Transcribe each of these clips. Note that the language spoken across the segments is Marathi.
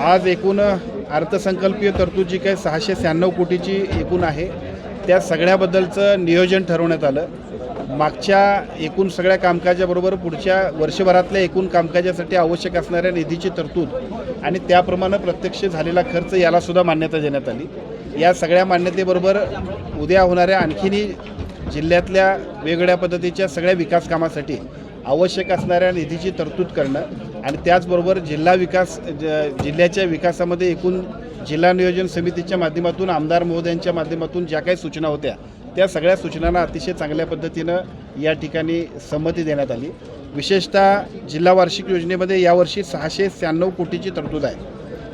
आज एकूण अर्थसंकल्पीय तरतूद जी काही सहाशे शहाण्णव कोटीची एकूण आहे त्या सगळ्याबद्दलचं नियोजन ठरवण्यात आलं. मागच्या एकूण सगळ्या कामकाजाबरोबर पुढच्या वर्षभरातल्या एकूण कामकाजासाठी आवश्यक असणाऱ्या निधीची तरतूद आणि त्याप्रमाणे प्रत्यक्ष झालेला खर्च यालासुद्धा मान्यता देण्यात आली. या सगळ्या मान्यतेबरोबर उद्या होणाऱ्या आणखीनही जिल्ह्यातल्या वेगवेगळ्या पद्धतीच्या सगळ्या विकास कामासाठी आवश्यक असणाऱ्या निधीची तरतूद करणं आणि त्याचबरोबर जिल्हा विकास ज- जिल्ह्याच्या विकासामध्ये एकूण जिल्हा नियोजन समितीच्या माध्यमातून आमदार महोदयांच्या माध्यमातून ज्या काही सूचना होत्या त्या सगळ्या सूचनांना अतिशय चांगल्या पद्धतीनं या ठिकाणी संमती देण्यात आली. विशेषतः जिल्हा वार्षिक योजनेमध्ये यावर्षी सहाशे शहाण्णव कोटीची तरतूद आहे.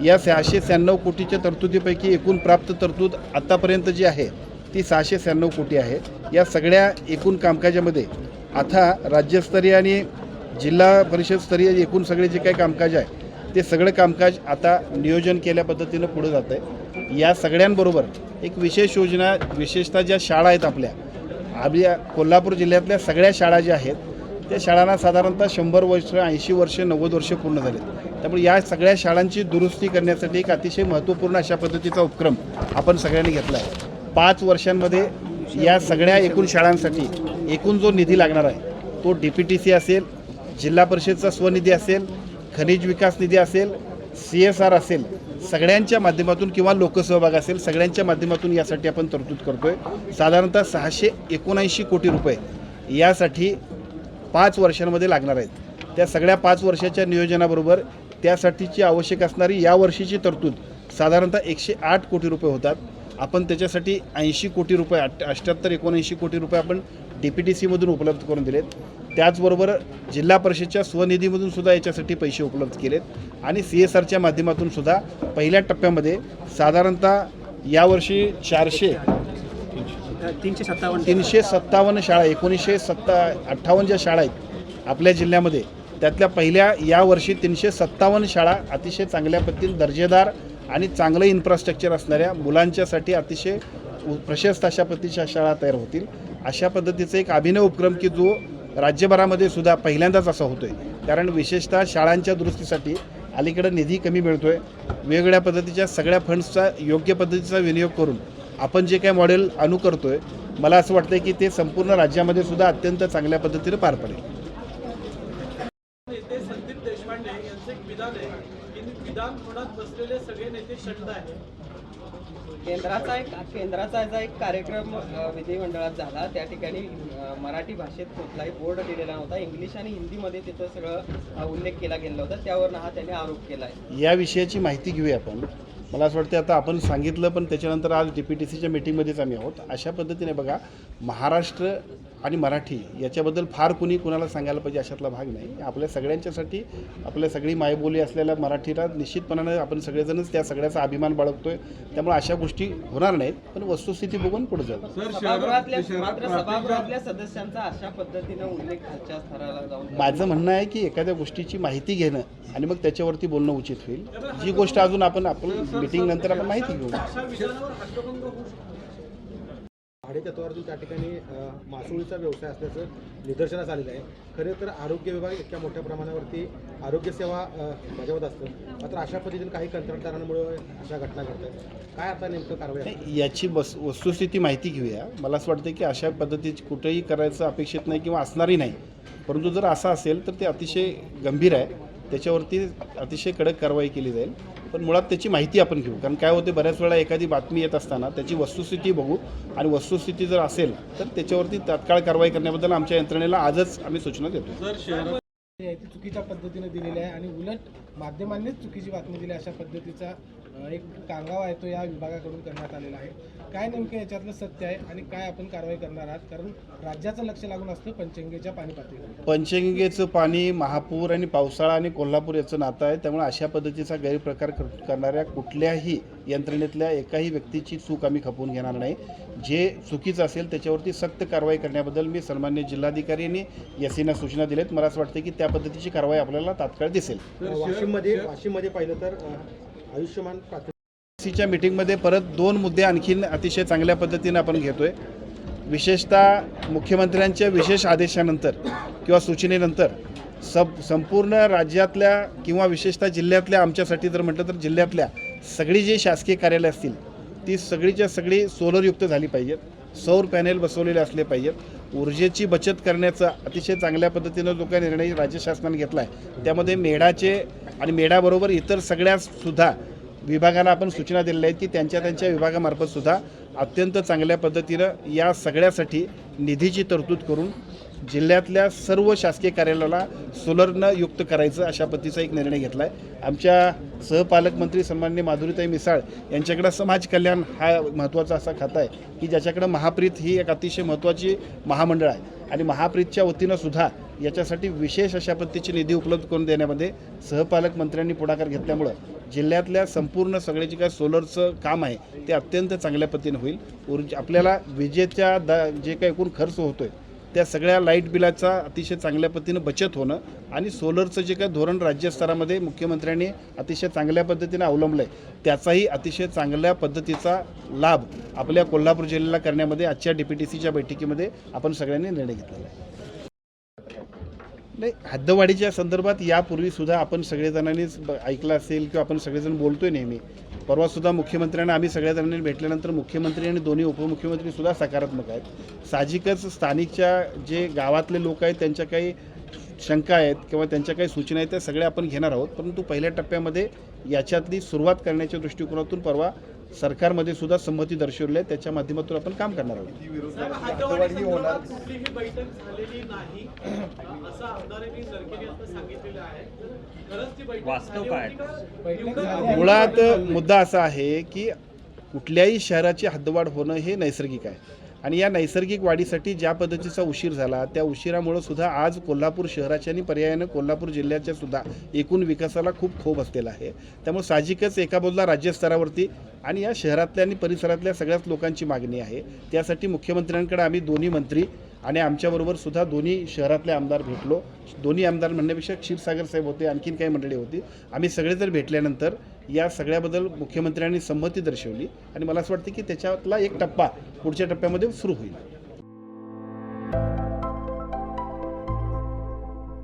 या सहाशे शहाण्णव कोटीच्या तरतुदीपैकी एकूण प्राप्त तरतूद आत्तापर्यंत जी आहे ती सहाशे शहाण्णव कोटी आहे. या सगळ्या एकूण कामकाजामध्ये आता राज्यस्तरीय आणि जिल्हा परिषदस्तरीय एकूण सगळे जे काही कामकाज आहे ते सगळं कामकाज आता नियोजन केल्या पद्धतीनं पुढं जात आहे या सगळ्यांबरोबर एक विशेष योजना विशेषतः ज्या शाळा आहेत आपल्या आपल्या कोल्हापूर जिल्ह्यातल्या सगळ्या शाळा ज्या आहेत त्या शाळांना साधारणतः शंभर वर्ष ऐंशी वर्ष नव्वद वर्ष पूर्ण झाले त्यामुळे या सगळ्या शाळांची दुरुस्ती करण्यासाठी एक अतिशय महत्त्वपूर्ण अशा पद्धतीचा उपक्रम आपण सगळ्यांनी घेतला आहे. पाच वर्षांमध्ये या सगळ्या एकूण शाळांसाठी एकूण जो निधी लागणार आहे तो डी पी टी सी असेल जिल्हा परिषदचा स्वनिधी असेल खनिज विकास निधी असेल सी एस आर असेल सगळ्यांच्या माध्यमातून किंवा लोकसहभाग असेल सगळ्यांच्या माध्यमातून यासाठी आपण तरतूद करतो आहे साधारणतः सहाशे एकोणऐंशी कोटी रुपये यासाठी पाच वर्षांमध्ये लागणार आहेत. त्या सगळ्या पाच वर्षाच्या नियोजनाबरोबर त्यासाठीची आवश्यक असणारी या वर्षीची तरतूद साधारणतः एकशे आठ कोटी रुपये होतात. आपण त्याच्यासाठी ऐंशी कोटी रुपये अठ अठ्याहत्तर एकोणऐंशी कोटी रुपये आपण डी पी टी सीमधून उपलब्ध करून दिलेत. त्याचबरोबर जिल्हा परिषदच्या स्वनिधीमधून सुद्धा याच्यासाठी पैसे उपलब्ध केलेत. आणि सी एस आरच्या माध्यमातून सुद्धा पहिल्या टप्प्यामध्ये साधारणतः यावर्षी चारशे तीनशे सत्तावन्न. तीनशे सत्तावन्न शाळा एकोणीसशे सत्ता अठ्ठावन्न ज्या शाळा आहेत आपल्या जिल्ह्यामध्ये त्यातल्या पहिल्या यावर्षी तीनशे सत्तावन्न शाळा अतिशय चांगल्या पद्धतीने दर्जेदार आणि चांगलं इन्फ्रास्ट्रक्चर असणाऱ्या मुलांच्यासाठी अतिशय उ- प्रशस्त अशा पद्धतीच्या शाळा तयार होतील. अशा पद्धतीचा एक अभिनव उपक्रम की जो राज्यभरामध्ये सुद्धा पहिल्यांदाच असा होतो आहे कारण विशेषतः शाळांच्या दुरुस्तीसाठी अलीकडं निधी कमी मिळतो आहे वेगवेगळ्या पद्धतीच्या सगळ्या फंड्सचा योग्य पद्धतीचा विनियोग करून आपण जे काही मॉडेल अनुकरतोय मला असं वाटतं की ते संपूर्ण राज्यामध्ये सुद्धा अत्यंत चांगल्या पद्धतीने पार पडेल. विधान विधान म्हणत बसलेले सगळे नेते शंड आहेत. केंद्राचा एक केंद्राचा याचा एक कार्यक्रम विधिमंडळात झाला त्या ठिकाणी मराठी भाषेत कुठलाही बोर्ड दिलेला नव्हता. इंग्लिश आणि हिंदीमध्ये तिथं सगळं उल्लेख केला गेला होता. त्यावर हा त्याने आरोप केला आहे या विषयाची माहिती घेऊया आपण. मला असं वाटतं आता आपण सांगितलं पण त्याच्यानंतर आज डी पी टी सीच्या मिटिंगमध्येच आम्ही आहोत. अशा पद्धतीने बघा महाराष्ट्र आणि मराठी याच्याबद्दल फार कुणी कुणाला सांगायला पाहिजे अशातला भाग नाही. आपल्या सगळ्यांच्यासाठी आपल्या सगळी मायबोली असलेल्या मराठीला निश्चितपणानं आपण सगळेजणच त्या सगळ्याचा अभिमान बाळगतोय. त्यामुळे अशा गोष्टी होणार नाहीत पण वस्तुस्थिती बघून पुढे जाऊ. सभागृहातल्या मात्र सभागृहातल्या सदस्यांचा अशा पद्धतीनं उल्लेख खालच्या स्तराला जाऊन माझं म्हणणं आहे की एखाद्या गोष्टीची माहिती घेणं आणि मग त्याच्यावरती बोलणं उचित होईल. जी गोष्ट अजून आपण आपण मिटिंग नंतर आपण माहिती घेऊ. भाडे तत्वावरती त्या ठिकाणी मासुळीचा मासोळीचा व्यवसाय असल्याचं निदर्शनास आलेलं आहे. खरे तर आरोग्य विभाग इतक्या मोठ्या प्रमाणावरती आरोग्य सेवा बजावत असतं. मात्र अशा पद्धतीने काही कंत्राटदारांमुळे अशा घटना घडतात काय आता नेमकं कारवाई याची बस वस्तुस्थिती माहिती घेऊया. मला असं वाटतं की अशा पद्धतीची कुठेही करायचं अपेक्षित नाही किंवा असणारही नाही. परंतु जर असं असेल तर ते अतिशय गंभीर आहे. त्याच्यावरती अतिशय कडक कारवाई केली जाईल. पण मुळात त्याची माहिती आपण घेऊ. कारण काय होते बऱ्याच वेळा एखादी बातमी येत असताना त्याची वस्तुस्थिती बघू आणि वस्तुस्थिती जर असेल तर त्याच्यावरती तात्काळ कारवाई करण्याबद्दल आमच्या यंत्रणेला आजच आम्ही सूचना देतो. आहे ती चुकीच्या पद्धतीने दिलेली आहे आणि उलट माध्यमांनीच चुकीची बातमी दिली अशा पद्धतीचा एक कांगावा आहे तो या विभागाकडून करण्यात आलेला आहे. काय नेमकं याच्यातलं सत्य आहे आणि काय आपण कारवाई करणार आहात? कारण राज्याचं लक्ष लागून असतं पंचगंगेच्या पाणी पातळीवर. पंचगंगेचं पाणी महापूर आणि पावसाळा आणि कोल्हापूर याचं नातं आहे. त्यामुळे अशा पद्धतीचा गैरप्रकार कर करणाऱ्या कुठल्याही यंत्रणेतल्या एकाही व्यक्तीची चूक आम्ही खपवून घेणार नाही. जे चुकीचं असेल त्याच्यावरती सक्त कारवाई करण्याबद्दल मी सन्मान्य जिल्हाधिकारी यांनी एसीना सूचना दिल्यात. मला असं वाटतं की त्या पद्धतीची कारवाई आपल्याला तात्काळ दिसेल. वाशिममध्ये वाशिममध्ये पाहिलं तर आयुष्यमान सीच्या मीटिंगमध्ये परत दोन मुद्दे आणखीन अतिशय चांगल्या पद्धतीनं आपण घेतोय. विशेषतः मुख्यमंत्र्यांच्या विशेष आदेशानंतर किंवा सूचनेनंतर सब संपूर्ण राज्यातल्या किंवा विशेषतः जिल्ह्यातल्या आमच्यासाठी जर म्हटलं तर जिल्ह्यातल्या सगळी जी शासकीय कार्यालय असतील ती सगळीच्या सगळी सोलरयुक्त झाली पाहिजेत. सौर पॅनेल बसवलेले असले पाहिजेत. ऊर्जेची बचत करण्याचा अतिशय चांगल्या पद्धतीनं जो काही निर्णय राज्य शासनाने घेतला आहे त्यामध्ये मेढाचे आणि मेढाबरोबर इतर सगळ्यासुद्धा विभागाला आपण सूचना दिलेल्या आहेत की त्यांच्या त्यांच्या विभागामार्फतसुद्धा अत्यंत चांगल्या पद्धतीनं या सगळ्यासाठी निधीची तरतूद करून जिल्ह्यातल्या सर्व शासकीय कार्यालयाला सोलरनं युक्त करायचं अशा पद्धतीचा एक निर्णय घेतला आहे आमच्या सहपालकमंत्री सन्मान्य माधुरीताई मिसाळ यांच्याकडं समाज कल्याण हा महत्त्वाचा असा खाता आहे की ज्याच्याकडं महाप्रीत ही एक अतिशय महत्त्वाची महामंडळ आहे. आणि महाप्रीतच्या वतीनं सुद्धा याच्यासाठी विशेष अशा पद्धतीची निधी उपलब्ध करून देण्यामध्ये सहपालक मंत्र्यांनी पुढाकार घेतल्यामुळं जिल्ह्यातल्या संपूर्ण सगळे जे काही सोलरचं काम आहे ते अत्यंत चांगल्या पद्धतीने होईल. ऊर्जा आपल्याला विजेच्या द जे काही एकूण खर्च होतो आहे त्या सगळ्या लाइट बिलाचा अतिशय चांगल्या पद्धतीनं बचत होणं आणि सोलरचं जे काही धोरण राज्यस्तरामध्ये मुख्यमंत्र्यांनी अतिशय चांगल्या पद्धतीनं अवलंबलं आहे त्याचाही अतिशय चांगल्या पद्धतीचा लाभ आपल्या कोल्हापूर जिल्ह्याला करण्यामध्ये आजच्या डी पी टी सीच्या बैठकीमध्ये आपण सगळ्यांनी निर्णय घेतलेला आहे. नाही हद्दवाढीच्या संदर्भात यापूर्वीसुद्धा आपण सगळेजणांनीच ब- ऐकलं असेल किंवा आपण सगळेजण बोलतोय नेहमी. परवासुद्धा मुख्यमंत्र्यांना आम्ही सगळ्याजणांनी भेटल्यानंतर मुख्यमंत्री आणि दोन्ही उपमुख्यमंत्रीसुद्धा सकारात्मक आहेत. साहजिकच स्थानिकच्या जे गावातले लोक आहेत त्यांच्या काही शंका आहेत किंवा त्यांच्या काही सूचना आहेत त्या सगळ्या आपण घेणार आहोत. परंतु पहिल्या टप्प्यामध्ये याच्यातली सुरुवात करण्याच्या दृष्टिकोनातून परवा सरकारमध्ये सुद्धा संमती दर्शवली आहे. त्याच्या माध्यमातून आपण काम करणार आहोत. साहेब, हद्दवाढी संदर्भात कुठलीही बैठक झालेली नाही. असं आमदारांनी सरकारी आता सांगितलेलं आहे. खरंच ती बैठक झाली होती का? बैठक एवढं झाली. मुळात मुद्दा असा आहे की कुठल्याही शहराची हद्दवाढ होणं हे नैसर्गिक आहे. आणि या नैसर्गिक वाढीसाठी ज्या पद्धतीचा उशीर झाला त्या उशिरामुळं सुद्धा आज कोल्हापूर शहराच्या आणि पर्यायानं कोल्हापूर जिल्ह्याच्या सुद्धा एकूण विकासाला खूप खोप असलेला आहे. त्यामुळे साहजिकच एका बाजूला राज्यस्तरावरती आणि या शहरातल्या आणि परिसरातल्या सगळ्याच लोकांची मागणी आहे. त्यासाठी मुख्यमंत्र्यांकडे आम्ही दोन्ही मंत्री आणि आमच्याबरोबर सुद्धा दोन्ही शहरातले आमदार भेटलो. दोन्ही आमदार म्हणण्यापेक्षा क्षीरसागर साहेब होते आणखीन काही मंडळी होती. आम्ही सगळे जर भेटल्यानंतर या सगळ्याबद्दल मुख्यमंत्र्यांनी संमती दर्शवली आणि मला असं वाटतं की त्याच्यातला एक टप्पा पुढच्या टप्प्यामध्ये सुरू होईल.